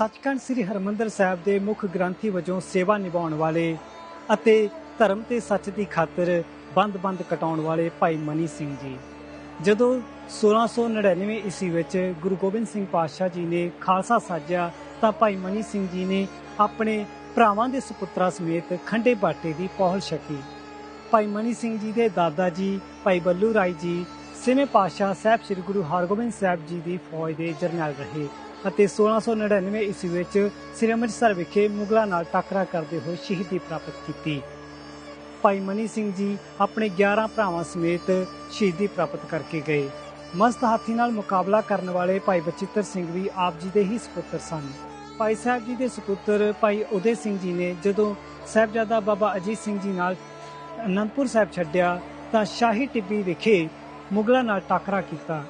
ਸੱਚਖੰਡ ਸ੍ਰੀ ਹਰਮੰਦਰ ਸਾਹਿਬ ਦੇ ਮੁੱਖ ਗ੍ਰੰਥੀ ਵਜੋਂ ਸੇਵਾ ਨਿਭਾਉਣ ਵਾਲੇ ਅਤੇ ਧਰਮ ਤੇ ਸੱਚ ਦੀ ਖਾਤਰ ਬੰਦ-ਬੰਦ ਕਟਾਉਣ ਵਾਲੇ ਭਾਈ ਮਨੀ ਸਿੰਘ ਜੀ। ਜਦੋਂ 1699 ਈਸਵੀ ਵਿੱਚ ਗੁਰੂ ਗੋਬਿੰਦ ਸਿੰਘ ਪਾਤਸ਼ਾਹ ਜੀ ਨੇ ਖਾਲਸਾ ਸਾਜਿਆ, ਤਾਂ ਭਾਈ ਮਨੀ ਸਿੰਘ ਜੀ ਨੇ ਆਪਣੇ ਭਰਾਵਾਂ ਦੇ ਸੁਪੁੱਤਰਾਂ ਸਮੇਤ ਖੰਡੇ ਬਾਟੇ ਦੀ ਪਹੁਲ ਛਕੀ। ਭਾਈ ਮਨੀ ਸਿੰਘ ਜੀ ਦੇ ਦਾਦਾ ਜੀ, ਭਾਈ ਬੱਲੂ ਰਾਏ ਜੀ ਛੇਵੇਂ ਪਾਤਸ਼ਾਹ ਸਾਹਿਬ ਸ੍ਰੀ ਗੁਰੂ ਹਰਗੋਬਿੰਦ ਸਾਹਿਬ ਜੀ ਦੀ ਫੌਜ ਦੇ ਜਰਨੈਲ ਰਹੇ ਅਤੇ 1699 ਈਸਵੀ ਵਿੱਚ ਸ੍ਰੀ ਅੰਮ੍ਰਿਤਸਰ ਵਿਖੇ ਮੁਗਲਾਂ ਨਾਲ ਟੱਕਰਾ ਕਰਦੇ ਹੋਏ ਸ਼ਹੀਦੀ ਪ੍ਰਾਪਤ ਕੀਤੀ। ਭਾਈ ਮਨੀ ਸਿੰਘ ਜੀ ਆਪਣੇ 11 ਭਰਾਵਾਂ ਸਮੇਤ ਸ਼ਹੀਦੀ ਪ੍ਰਾਪਤ ਕਰਕੇ ਗਏ। ਮਸਤ ਹਾਥੀ ਨਾਲ ਮੁਕਾਬਲਾ ਕਰਨ ਵਾਲੇ ਭਾਈ ਬਚਿੱਤਰ ਸਿੰਘ ਵੀ ਆਪ ਜੀ ਦੇ ਹੀ ਸੁਪੁੱਤਰ ਸਨ। ਭਾਈ ਸਾਹਿਬ ਜੀ ਦੇ ਸੁਪੁੱਤਰ ਭਾਈ ਉਦੇ ਸਿੰਘ ਜੀ ਨੇ ਜਦੋਂ ਸਾਹਿਬਜ਼ਾਦਾ ਬਾਬਾ ਅਜੀਤ ਸਿੰਘ ਜੀ ਨਾਲ ਅਨੰਦਪੁਰ ਸਾਹਿਬ ਛੱਡਿਆ ਤਾਂ ਸ਼ਾਹੀ ਟਿੱਬੀ ਵਿਖੇ ਮੁਗਲਾਂ ਨਾਲ ਟੱਕਰਾ ਕੀਤਾ।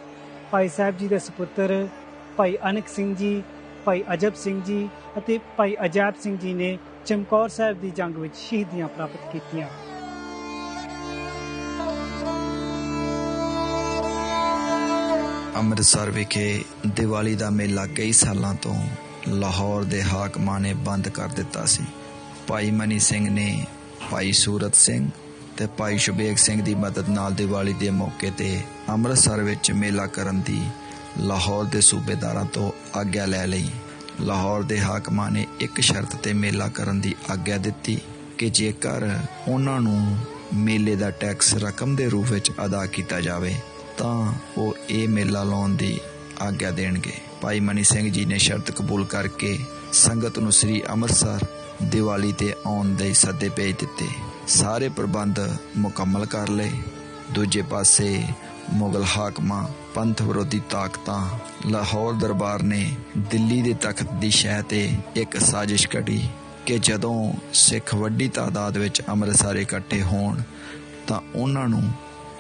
ਭਾਈ ਸਾਹਿਬ ਜੀ ਦੇ ਸੁਪੁੱਤਰ, ਭਾਈ ਅਨਕ ਸਿੰਘ ਜੀ, ਭਾਈ ਅਜਬ ਸਿੰਘ ਜੀ ਅਤੇ ਭਾਈ ਅਜਾਬ ਸਿੰਘ ਜੀ ਨੇ ਚਮਕੌਰ ਸਾਹਿਬ ਦੀ ਜੰਗ ਵਿੱਚ ਸ਼ਹੀਦੀਆਂ ਪ੍ਰਾਪਤ ਕੀਤੀਆਂ। ਅੰਮ੍ਰਿਤਸਰ ਵਿਖੇ ਦੀਵਾਲੀ ਦਾ ਮੇਲਾ ਕਈ ਸਾਲਾਂ ਤੋਂ ਲਾਹੌਰ ਦੇ ਹਾਕਮਾਂ ਨੇ ਬੰਦ ਕਰ ਦਿੱਤਾ ਸੀ। ਭਾਈ ਮਨੀ ਸਿੰਘ ਨੇ ਭਾਈ ਸੂਰਤ ਸਿੰਘ ਤੇ ਭਾਈ ਸ਼ੁਬੇਗ ਸਿੰਘ ਦੀ ਮਦਦ ਨਾਲ ਦੀਵਾਲੀ ਦੇ ਮੌਕੇ ਤੇ ਅੰਮ੍ਰਿਤਸਰ ਵਿੱਚ ਮੇਲਾ ਕਰਨ ਦੀ ਲਾਹੌਰ ਦੇ ਸੂਬੇਦਾਰਾਂ ਤੋਂ ਆਗਿਆ ਲੈ ਲਈ। ਲਾਹੌਰ ਦੇ ਹਾਕਮਾਂ ਨੇ ਇੱਕ ਸ਼ਰਤ ਤੇ ਮੇਲਾ ਕਰਨ ਦੀ ਆਗਿਆ ਦਿੱਤੀ ਕਿ ਜੇਕਰ ਉਹਨਾਂ ਨੂੰ ਮੇਲੇ ਦਾ ਟੈਕਸ ਰਕਮ ਦੇ ਰੂਪ ਵਿੱਚ ਅਦਾ ਕੀਤਾ ਜਾਵੇ, ਤਾਂ ਉਹ ਇਹ ਮੇਲਾ ਲਾਉਣ ਦੀ ਆਗਿਆ ਦੇਣਗੇ। ਭਾਈ ਮਨੀ ਸਿੰਘ ਜੀ ਨੇ ਸ਼ਰਤ ਕਬੂਲ ਕਰਕੇ ਸੰਗਤ ਨੂੰ ਸ੍ਰੀ ਅੰਮ੍ਰਿਤਸਰ ਦੀਵਾਲੀ ਤੇ ਆਉਣ ਦੇ ਸੱਦੇ ਭੇਜ ਦਿੱਤੇ। ਸਾਰੇ ਪ੍ਰਬੰਧ ਮੁਕੰਮਲ ਕਰ ਲਏ। ਦੂਜੇ ਪਾਸੇ ਮੁਗਲ ਹਾਕਮਾਂ, ਪੰਥ ਵਿਰੋਧੀ ਤਾਕਤਾਂ ਲਾਹੌਰ ਦਰਬਾਰ ਨੇ ਦਿੱਲੀ ਦੇ ਤਖਤ ਦੀ ਸ਼ਹਿ ਤੇ ਇੱਕ ਸਾਜ਼ਿਸ਼ ਘੜੀ ਕਿ ਜਦੋਂ ਸਿੱਖ ਵੱਡੀ ਤਾਦਾਦ ਵਿੱਚ ਅੰਮ੍ਰਿਤਸਰ ਇਕੱਠੇ ਹੋਣ, ਤਾਂ ਉਹਨਾਂ ਨੂੰ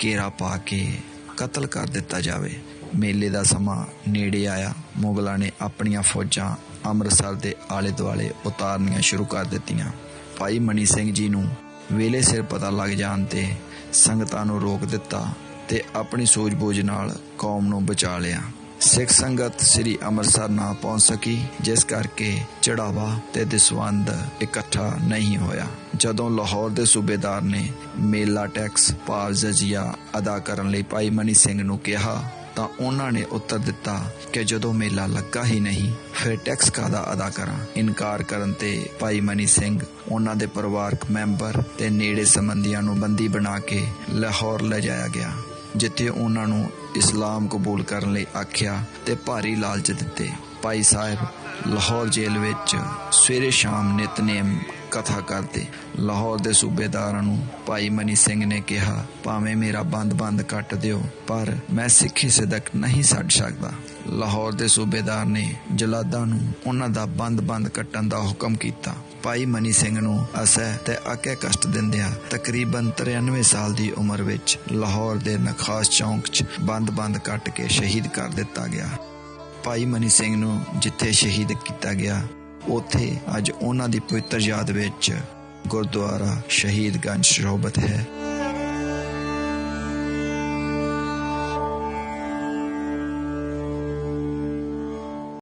ਘੇਰਾ ਪਾ ਕੇ ਕਤਲ ਕਰ ਦਿੱਤਾ ਜਾਵੇ। ਮੇਲੇ ਦਾ ਸਮਾਂ ਨੇੜੇ ਆਇਆ। ਮੁਗਲਾਂ ਨੇ ਆਪਣੀਆਂ ਫੌਜਾਂ ਅੰਮ੍ਰਿਤਸਰ ਦੇ ਆਲੇ ਦੁਆਲੇ ਉਤਾਰਨੀਆਂ ਸ਼ੁਰੂ ਕਰ ਦਿੱਤੀਆਂ। ਭਾਈ ਮਨੀ ਸਿੰਘ ਜੀ ਨੂੰ ਵੇਲੇ ਸਿਰ ਪਤਾ ਲੱਗ ਜਾਣ ਤੇ ਸੰਗਤਾਂ ਨੂੰ ਰੋਕ ਦਿੱਤਾ ਤੇ ਆਪਣੀ ਸੂਝ-ਬੂਝ ਨਾਲ ਕੌਮ ਨੂੰ ਬਚਾ ਲਿਆ। ਸਿੱਖ ਸੰਗਤ ਸ੍ਰੀ ਅੰਮ੍ਰਿਤਸਰ ਨਾ ਪਹੁੰਚ ਸਕੀ, ਜਿਸ ਕਰਕੇ ਚੜਾਵਾ ਤੇ ਦਸਵੰਦ ਇਕੱਠਾ ਨਹੀਂ ਹੋਇਆ। ਜਦੋਂ ਲਾਹੌਰ ਦੇ ਸੂਬੇਦਾਰ ਨੇ ਮੇਲਾ ਟੈਕਸ ਭਾਵ ਜਜ਼ੀਆ ਅਦਾ ਕਰਨ ਲਈ ਭਾਈ ਮਨੀ ਸਿੰਘ ਨੂੰ ਕਿਹਾ ਤਾਂ ਉਹਨਾਂ ਨੇ ਉੱਤਰ ਦਿੱਤਾ ਕਿ ਜਦੋਂ ਮੇਲਾ ਲੱਗਾ ਹੀ ਨਹੀਂ, ਫਿਰ ਟੈਕਸ ਕਾਦਾ ਅਦਾ ਕਰਾਂ? ਇਨਕਾਰ ਕਰਨ ਤੇ ਭਾਈ ਮਨੀ ਸਿੰਘ, ਉਹਨਾਂ ਦੇ ਪਰਿਵਾਰਕ ਮੈਂਬਰ ਤੇ ਨੇੜੇ ਸੰਬੰਧੀਆਂ ਨੂੰ ਬੰਦੀ ਬਣਾ ਕੇ ਲਾਹੌਰ ਲੈ ਜਾਇਆ ਗਿਆ, ਜਿੱਥੇ ਉਹਨਾਂ ਨੂੰ ਇਸਲਾਮ ਕਬੂਲ ਕਰਨ ਲਈ ਆਖਿਆ ਤੇ ਭਾਰੀ ਲਾਲਚ ਦਿੱਤੇ। ਭਾਈ ਸਾਹਿਬ, ਲਾਹੌਰ ਜੇਲ੍ਹ ਵਿੱਚ ਸਵੇਰੇ ਸ਼ਾਮ ਨਿਤਨੇਮ ਕਥਾ ਕਰਦੇ। ਲਾਹੌਰ ਦੇ ਸੂਬੇਦਾਰਾਂ ਨੂੰ ਭਾਈ ਮਨੀ ਸਿੰਘ ਨੇ ਕਿਹਾ, ਭਾਵੇਂ ਮੇਰਾ ਬੰਦ-ਬੰਦ ਕੱਟ ਦਿਓ, ਪਰ ਮੈਂ ਸਿੱਖੀ ਸਿਦਕ ਨਹੀਂ ਛੱਡ ਸਕਦਾ। ਲਾਹੌਰ ਦੇ ਸੂਬੇਦਾਰ ਨੇ ਜਲਾਦਾਂ ਨੂੰ ਉਹਨਾਂ ਦਾ ਬੰਦ-ਬੰਦ ਕੱਟਣ ਦਾ ਹੁਕਮ ਕੀਤਾ। ਭਾਈ ਮਨੀ ਸਿੰਘ ਨੂੰ ਅਸਹਿ ਤੇ ਆਕੇ ਕਸ਼ਟ ਦਿੰਦਿਆਂ ਤਕਰੀਬਨ 93 ਸਾਲ ਦੀ ਉਮਰ ਵਿੱਚ ਲਾਹੌਰ ਦੇ ਨਖਾਸ ਚੌਂਕ 'ਚ ਬੰਦ-ਬੰਦ ਕੱਟ ਕੇ ਸ਼ਹੀਦ ਕਰ ਦਿੱਤਾ ਗਿਆ। ਭਾਈ ਮਨੀ ਸਿੰਘ ਨੂੰ ਜਿੱਥੇ ਸ਼ਹੀਦ ਕੀਤਾ ਗਿਆ ਉੱਥੇ ਅੱਜ ਉਹਨਾਂ ਦੀ ਪਵਿੱਤਰ ਯਾਦ ਵਿੱਚ ਗੁਰਦੁਆਰਾ ਸ਼ਹੀਦਗੰਜ ਸਰੋਬਤ ਹੈ।